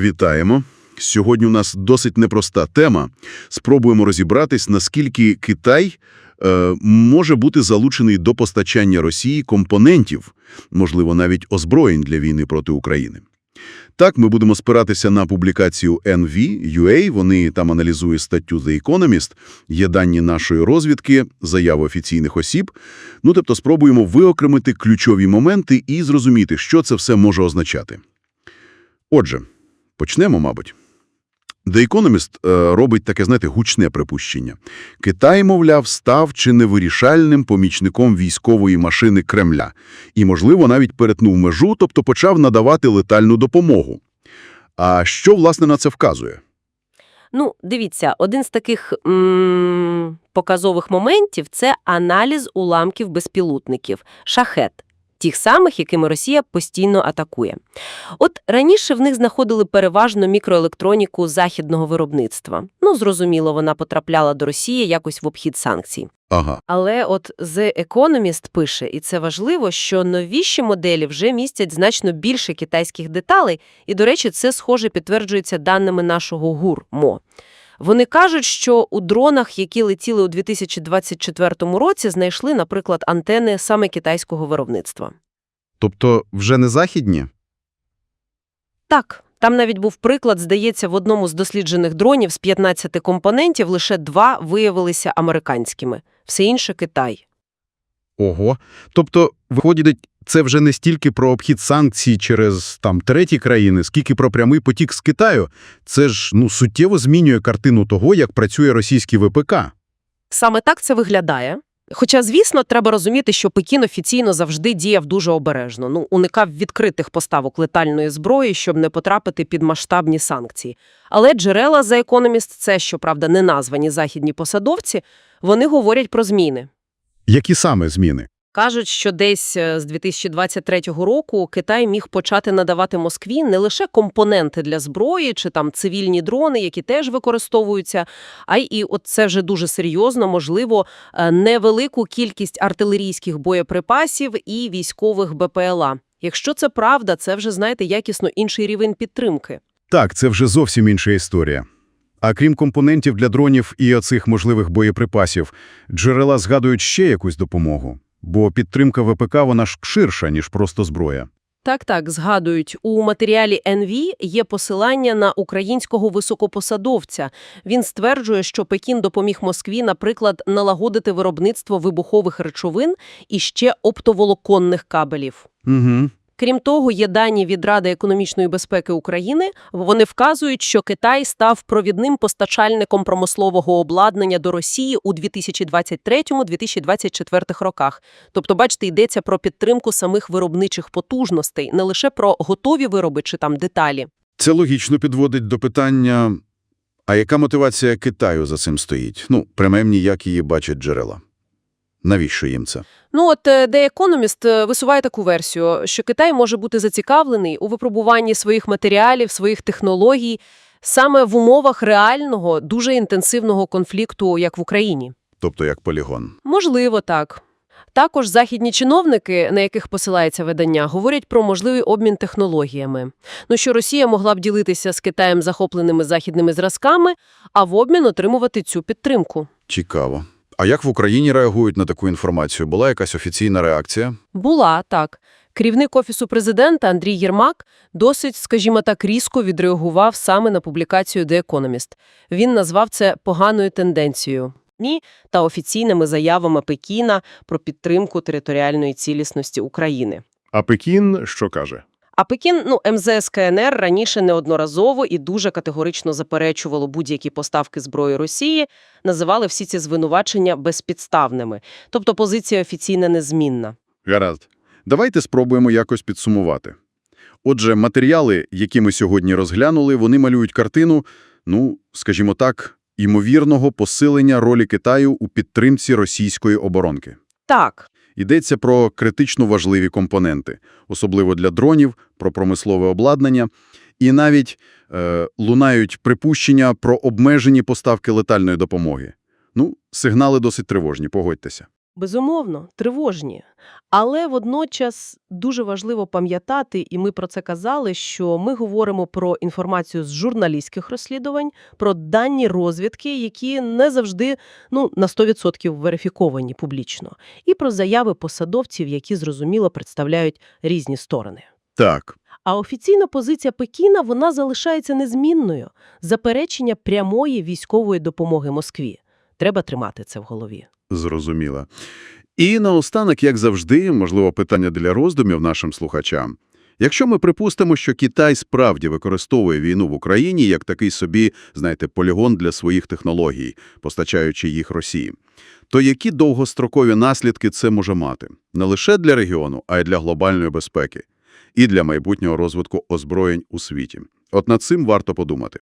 Вітаємо. Сьогодні у нас досить непроста тема. Спробуємо розібратись, наскільки Китай е, може бути залучений до постачання Росії компонентів, можливо, навіть озброєнь для війни проти України. Так, ми будемо спиратися на публікацію NV.UA, вони там аналізують статтю The Economist, є дані нашої розвідки, заяви офіційних осіб. Ну, тобто спробуємо виокремити ключові моменти і зрозуміти, що це все може означати. Отже, почнемо, мабуть. The Economist е, робить таке, знаєте, гучне припущення. Китай, мовляв, став чи не вирішальним помічником військової машини Кремля. І, можливо, навіть перетнув межу, тобто почав надавати летальну допомогу. А що, власне, на це вказує? Ну, дивіться, один з таких показових моментів – це аналіз уламків безпілотників – шахет. Тих самих, якими Росія постійно атакує. От раніше в них знаходили переважно мікроелектроніку західного виробництва. Ну, зрозуміло, вона потрапляла до Росії якось в обхід санкцій. Ага, Але от The Economist пише, і це важливо, що новіші моделі вже містять значно більше китайських деталей, і, до речі, це, схоже, підтверджується даними нашого ГУР МО. Вони кажуть, що у дронах, які летіли у 2024 році, знайшли, наприклад, антени саме китайського виробництва. Тобто вже не західні? Так, там навіть був приклад, здається, в одному з досліджених дронів з 15 компонентів лише два виявилися американськими, все інше – Китай. Ого. Тобто, виходить, це вже не стільки про обхід санкцій через там треті країни, скільки про прямий потік з Китаю. Це ж ну суттєво змінює картину того, як працює російський ВПК. Саме так це виглядає. Хоча, звісно, треба розуміти, що Пекін офіційно завжди діяв дуже обережно, ну, уникав відкритих поставок летальної зброї, щоб не потрапити під масштабні санкції. Але джерела за Economist – це, щоправда, не названі західні посадовці, вони говорять про зміни. Які саме зміни? Кажуть, що десь е, з 2023 року Китай міг почати надавати Москві не лише компоненти для зброї чи там цивільні дрони, які теж використовуються, а й і от це вже дуже серйозно, можливо, е, невелику кількість артилерійських боєприпасів і військових БПЛА. Якщо це правда, це вже, знаєте, якісно інший рівень підтримки. Так, це вже зовсім інша історія. А крім компонентів для дронів і оцих можливих боєприпасів, джерела згадують ще якусь допомогу. Бо підтримка ВПК вона ж ширша, ніж просто зброя. Так-так, згадують, у матеріалі НВ є посилання на українського високопосадовця. Він стверджує, що Пекін допоміг Москві, наприклад, налагодити виробництво вибухових речовин і ще оптоволоконних кабелів. Угу. Крім того, є дані від Ради економічної безпеки України. Вони вказують, що Китай став провідним постачальником промислового обладнання до Росії у 2023-2024 роках. Тобто, бачите, йдеться про підтримку самих виробничих потужностей, не лише про готові вироби чи там деталі. це логічно підводить до питання, а яка мотивація Китаю за цим стоїть? Ну, принаймні, як її бачать джерела? Навіщо їм це? Ну от е, The Economist е, висуває таку версію, що Китай може бути зацікавлений у випробуванні своїх матеріалів, своїх технологій саме в умовах реального, дуже інтенсивного конфлікту, як в Україні. Тобто як полігон. Можливо, так. Також західні чиновники, на яких посилається видання, говорять про можливий обмін технологіями. Ну, що Росія могла б ділитися з Китаєм захопленими західними зразками, а в обмін отримувати цю підтримку. Цікаво. А як в Україні реагують на таку інформацію? Була якась офіційна реакція? Була, так. Керівник Офісу президента Андрій Єрмак досить, скажімо так, різко відреагував саме на публікацію The Economist. Він назвав це поганою тенденцією. Ні, та офіційними заявами Пекіна про підтримку територіальної цілісності України. А Пекін що каже? А Пекін, ну, МЗС КНР раніше неодноразово і дуже категорично заперечувало будь-які поставки зброї Росії, називали всі ці звинувачення безпідставними. Тобто позиція офіційна незмінна. Гаразд. Давайте спробуємо якось підсумувати. Отже, матеріали, які ми сьогодні розглянули, вони малюють картину, ну, скажімо так, імовірного посилення ролі Китаю у підтримці російської оборонки. Так, Йдеться про критично важливі компоненти, особливо для дронів, про промислове обладнання, і навіть е, лунають припущення про обмежені поставки летальної допомоги. Ну, сигнали досить тривожні, погодьтеся. Безумовно, тривожні. Але водночас дуже важливо пам'ятати, і ми про це казали, що ми говоримо про інформацію з журналістських розслідувань, про дані розвідки, які не завжди ну, на 100% верифіковані публічно, і про заяви посадовців, які, зрозуміло, представляють різні сторони. Так, А офіційна позиція Пекіна вона залишається незмінною – заперечення прямої військової допомоги Москві. Треба тримати це в голові. Зрозуміло. І наостанок, як завжди, можливо, питання для роздумів нашим слухачам. Якщо ми припустимо, що Китай справді використовує війну в Україні як такий собі, знаєте, полігон для своїх технологій, постачаючи їх Росії, то які довгострокові наслідки це може мати? Не лише для регіону, а й для глобальної безпеки. І для майбутнього розвитку озброєнь у світі. От над цим варто подумати.